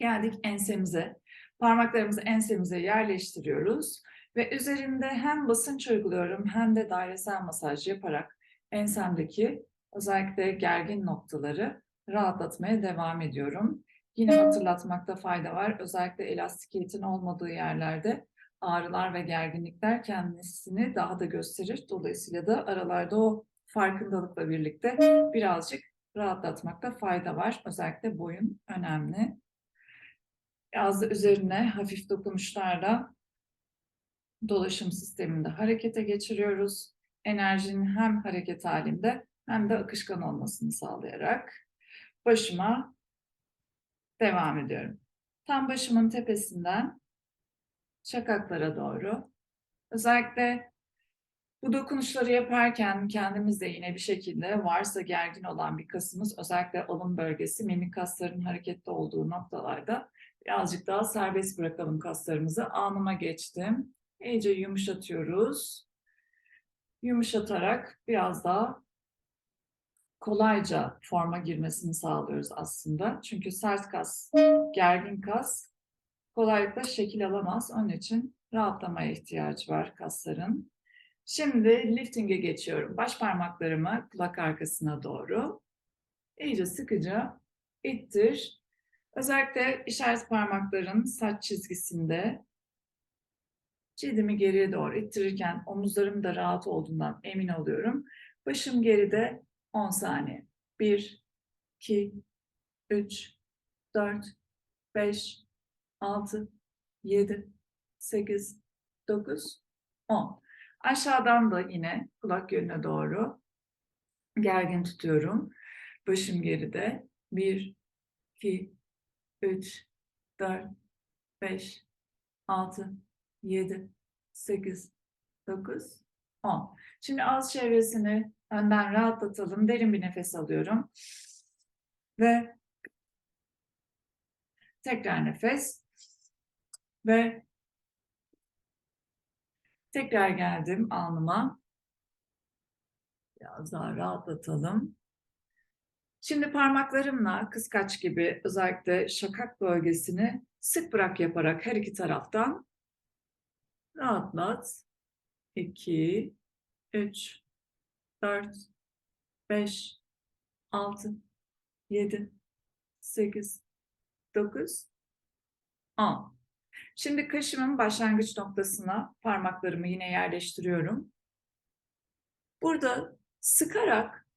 Geldik ensemize. Parmaklarımızı ensemize yerleştiriyoruz ve üzerinde hem basınç uyguluyorum hem de dairesel masaj yaparak ensemdeki özellikle gergin noktaları rahatlatmaya devam ediyorum. Yine hatırlatmakta fayda var. Özellikle elastikiyet'in olmadığı yerlerde ağrılar ve gerginlikler kendisini daha da gösterir. Dolayısıyla da aralarda o farkındalıkla birlikte birazcık rahatlatmakta fayda var. Özellikle boyun önemli. Biraz üzerine hafif dokunuşlarla dolaşım sisteminde harekete geçiriyoruz. Enerjinin hem hareket halinde hem de akışkan olmasını sağlayarak başıma devam ediyorum. Tam başımın tepesinden şakaklara doğru. Özellikle bu dokunuşları yaparken kendimiz de yine bir şekilde varsa gergin olan bir kasımız özellikle alın bölgesi mimik kasların hareketli olduğu noktalarda birazcık daha serbest bırakalım kaslarımızı. Anıma geçtim. İyice yumuşatıyoruz. Yumuşatarak biraz daha kolayca forma girmesini sağlıyoruz aslında. Çünkü sert kas, gergin kas kolaylıkla şekil alamaz. Onun için rahatlamaya ihtiyacı var kasların. Şimdi lifting'e geçiyorum. Baş parmaklarımı kulak arkasına doğru. İyice sıkıca ittir. Özellikle işaret parmakların saç çizgisinde cildimi geriye doğru ittirirken omuzlarım da rahat olduğundan emin oluyorum. Başım geride 10 saniye. 1, 2, 3, 4, 5, 6, 7, 8, 9, 10. Aşağıdan da yine kulak yönüne doğru gergin tutuyorum. Başım geride. 1, 2, 3, 4, 5, 6, 7, 8, 9, 10. Şimdi ağız çevresini önden rahatlatalım. Derin bir nefes alıyorum. Ve tekrar nefes. Ve tekrar geldim alnıma. Biraz daha rahatlatalım. Şimdi parmaklarımla kıskaç gibi özellikle şakak bölgesini sık bırak yaparak her iki taraftan rahatlat. 2, 3, 4, 5, 6, 7, 8, 9, 10. Şimdi kaşımın başlangıç noktasına parmaklarımı yine yerleştiriyorum. Burada sıkarak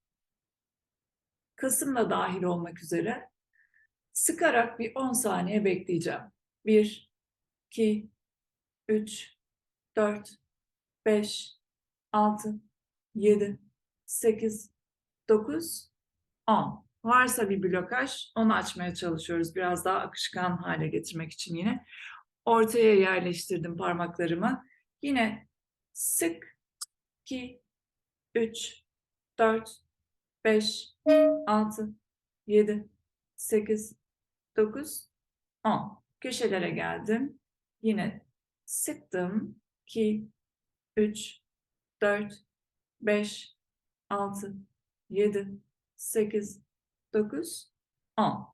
kasım da dahil olmak üzere sıkarak bir 10 saniye bekleyeceğim. 1, 2, 3, 4, 5, 6, 7, 8, 9, 10. Varsa bir blokaj onu açmaya çalışıyoruz. Biraz daha akışkan hale getirmek için yine. Ortaya yerleştirdim parmaklarımı. Yine sık 2, 3, 4, 5, 6, 7, 8, 9, 10. Köşelere geldim. Yine sıktım. 2, 3, 4, 5, 6, 7, 8, 9, 10.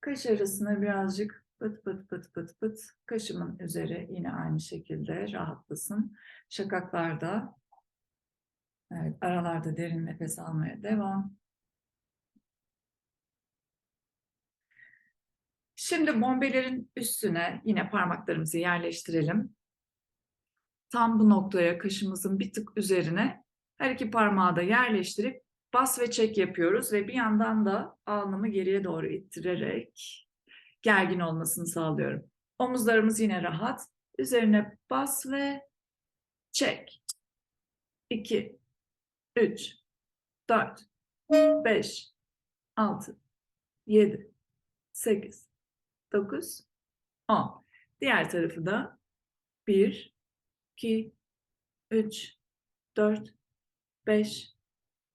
Kaş arasına birazcık pıt pıt pıt pıt pıt kaşımın üzeri yine aynı şekilde rahatlasın. Şakaklarda evet, aralarda derin nefes almaya devam. Şimdi bombelerin üstüne yine parmaklarımızı yerleştirelim. Tam bu noktaya kaşımızın bir tık üzerine her iki parmağı da yerleştirip bas ve çek yapıyoruz ve bir yandan da alnımı geriye doğru ittirerek gergin olmasını sağlıyorum. Omuzlarımız yine rahat. Üzerine bas ve çek. 2, 3, 4, 5, 6, 7, 8, 9, 10. Diğer tarafı da 1, 2, 3, 4, 5,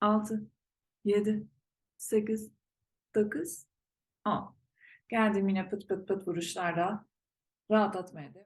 6, 7, 8, 9, 10. Geldim yine pıt pıt pıt vuruşlarla rahatlatmaya devam.